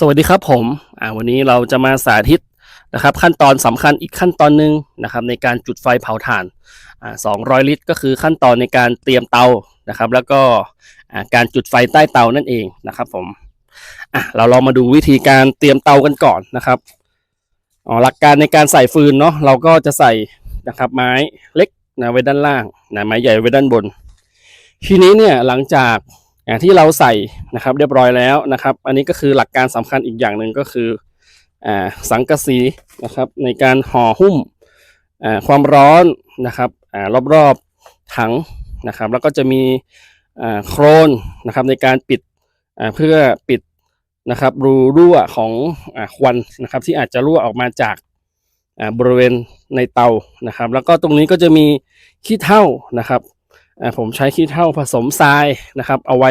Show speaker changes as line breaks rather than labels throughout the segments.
สวัสดีครับผมวันนี้เราจะมาสาธิตนะครับ ขั้นตอนสำคัญอีกขั้นตอนหนึ่งนะครับ ในการจุดไฟเผาถ่านสอ่า200ลิตร ก็คือขั้นตอนในการเตรียมเตานะครับ แล้วก็การจุดไฟใต้เตานั่นเองนะครับผมเราลองมาดูวิธีการเตรียมเตากันก่อนนะครับหลักการในการใส่ฟืนเนาะเราก็จะใส่นะครับไม้เล็กนะไว้ด้านล่างนะไม้ใหญ่ไว้ด้านบน ทีนี้เนี่ยหลังจาก อ่าที่เราใส่นะครับเรียบร้อยแล้วนะครับ อันนี้ก็คือหลักการสำคัญอีกอย่างหนึ่งก็คืออสังกะสีนะครับในการห่อหุ้มความร้อนนะครับอ่ารอบๆถังนะครับ แล้วก็จะมีโครนนะครับในการปิดเพื่อปิดนะครับรูรั่วของอควันนะครับ ที่อาจจะรั่วออกมาจากบริเวณในเตานะครับ แล้วก็ตรงนี้ก็จะมีขี้เถ้านะครับ ผมใช้ขี้เถ้าผสมทรายนะครับ เอาไว้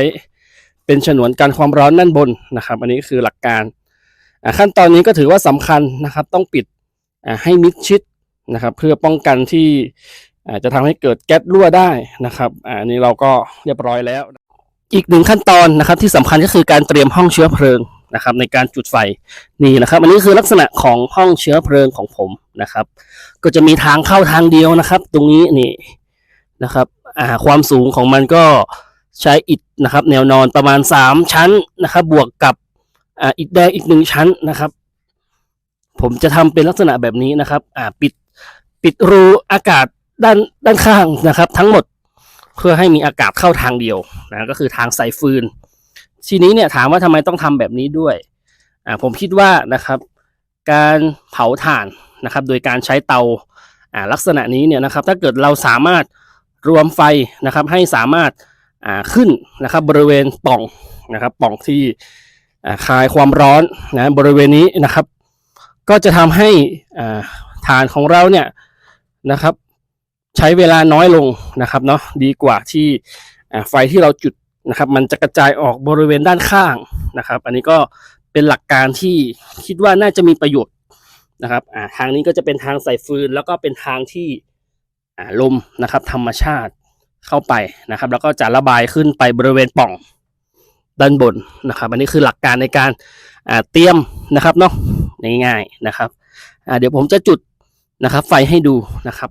เป็นฉนวนกันความร้อนด้านบนนะครับ อันนี้คือหลักการขั้นตอนนี้ก็ถือว่าสำคัญนะครับ ต้องปิดให้มิดชิดนะครับ เพื่อป้องกันที่จะทำให้เกิดแก๊สรั่วได้นะครับอันนี้เราก็เรียบร้อยแล้ว อีกหนึ่งขั้นตอนนะครับ ที่สำคัญก็คือการเตรียมห้องเชื้อเพลิงนะครับ ในการจุดไฟนี่นะครับ อันนี้คือลักษณะของห้องเชื้อเพลิงของผมนะครับ ก็จะมีทางเข้าทางเดียวนะครับ ตรงนี้นี่ นะครับอ่าความสูงของมันก็ใช้อิฐนะครับ แนวนอนประมาณสามชั้นนะครับ บวกกับอ่าอิฐแดงอีกหนึ่งชั้นนะครับ ผมจะทำเป็นลักษณะแบบนี้นะครับอ่าปิดปิดรูอากาศด้านด้านข้างนะครับ ทั้งหมดเพื่อให้มีอากาศเข้าทางเดียวนะก็คือทางใส่ฟืน ทีนี้เนี่ยถามว่าทำไมต้องทำแบบนี้ด้วยอ่าผมคิดว่านะครับ การเผาถ่านนะครับ โดยการใช้เตาอ่าลักษณะนี้เนี่ยนะครับ ถ้าเกิดเราสามารถ รวมไฟนะครับให้สามารถขึ้นนะครับบริเวณปล่องนะครับปล่องที่คลายความร้อนนะบริเวณนี้นะครับ ก็จะทำให้ฐานของเราเนี่ยนะครับ ใช้เวลาน้อยลงนะครับเนาะดีกว่าที่ไฟที่เราจุดนะครับ มันจะกระจายออกบริเวณด้านข้างนะครับ อันนี้ก็เป็นหลักการที่คิดว่าน่าจะมีประโยชน์นะครับทางนี้ก็จะเป็นทางใส่ฟืน แล้วก็เป็นทางที่ ลมนะครับ ธรรมชาติเข้าไปนะครับ แล้วก็จะระบายขึ้นไปบริเวณป่องด้านบนนะครับ อันนี้คือหลักการในการเตรียมนะครับเนาะง่ายๆนะครับเดี๋ยวผมจะจุดนะครับ ไฟให้ดูนะครับ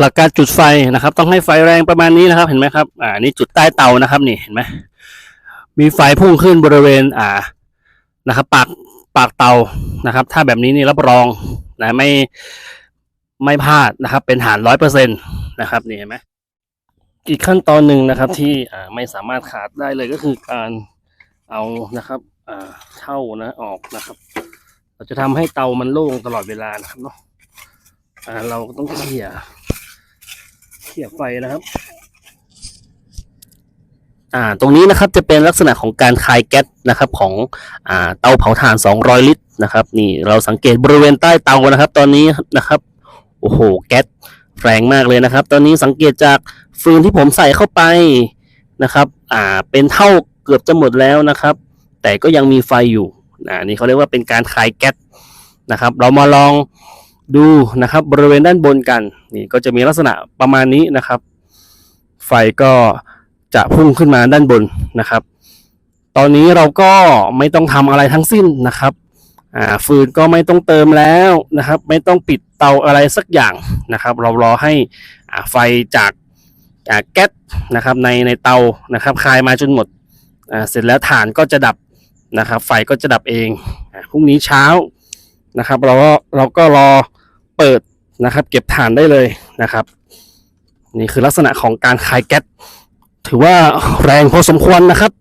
หลักการจุดไฟนะครับ ต้องให้ไฟแรงประมาณนี้นะครับ เห็นไหมครับอ่านี่จุดใต้เตานะครับนี่เห็นไหมมีไฟพุ่งขึ้นบริเวณอ่านะครับ ปากปากเตานะครับ ถ้าแบบนี้นี่รับรองนะไม่ ไม่พลาดนะครับ เป็นฐานร้อยเปอร์เซ็นตนะครับนี่เห็นไหมอีกขั้นตอนหนึ่งนะครับที่ไม่สามารถขาดได้เลยก็คือการเอานะครับเท่านะออกนะครับ เราจะทำให้เตามันโล่งตลอดเวลานะครับเนาะเราต้องเขี่ยเขี่ยไฟนะครับ อ่าตรงนี้นะครับจะเป็นลักษณะของการคายแก๊สนะครับ ของอ่าเตาเผาถ่าน 200 ลิตรนะครับ นี่เราสังเกตบริเวณใต้เตานะครับ ตอนนี้นะครับ โอ้โห แก๊สแรงมากเลยนะครับ ตอนนี้สังเกตจากฟืนที่ผมใส่เข้าไปนะครับ อ่า เป็นเท่าเกือบจะหมดแล้วนะครับ แต่ก็ยังมีไฟอยู่อ่านี่เขาเรียกว่าเป็นการคายแก๊สนะครับ เรามาลองดูนะครับบริเวณด้านบนกัน นี่ก็จะมีลักษณะประมาณนี้นะครับ ไฟก็จะพุ่งขึ้นมาด้านบนนะครับ ตอนนี้เราก็ไม่ต้องทำอะไรทั้งสิ้นนะครับ อ่าฟืนก็ไม่ต้องเติมแล้วนะครับ ไม่ต้องปิดเตาอะไรสักอย่างนะครับ เรารอให้ไฟจากแก๊สนะครับในในเตานะครับคลายมาจนหมดอ่าเสร็จแล้วถ่านก็จะดับนะครับ ไฟก็จะดับเองพรุ่งนี้เช้านะครับ เราก็เราก็รอเปิดนะครับ เก็บถ่านได้เลยนะครับ นี่คือลักษณะของการคลายแก๊สถือว่าแรงพอสมควรนะครับ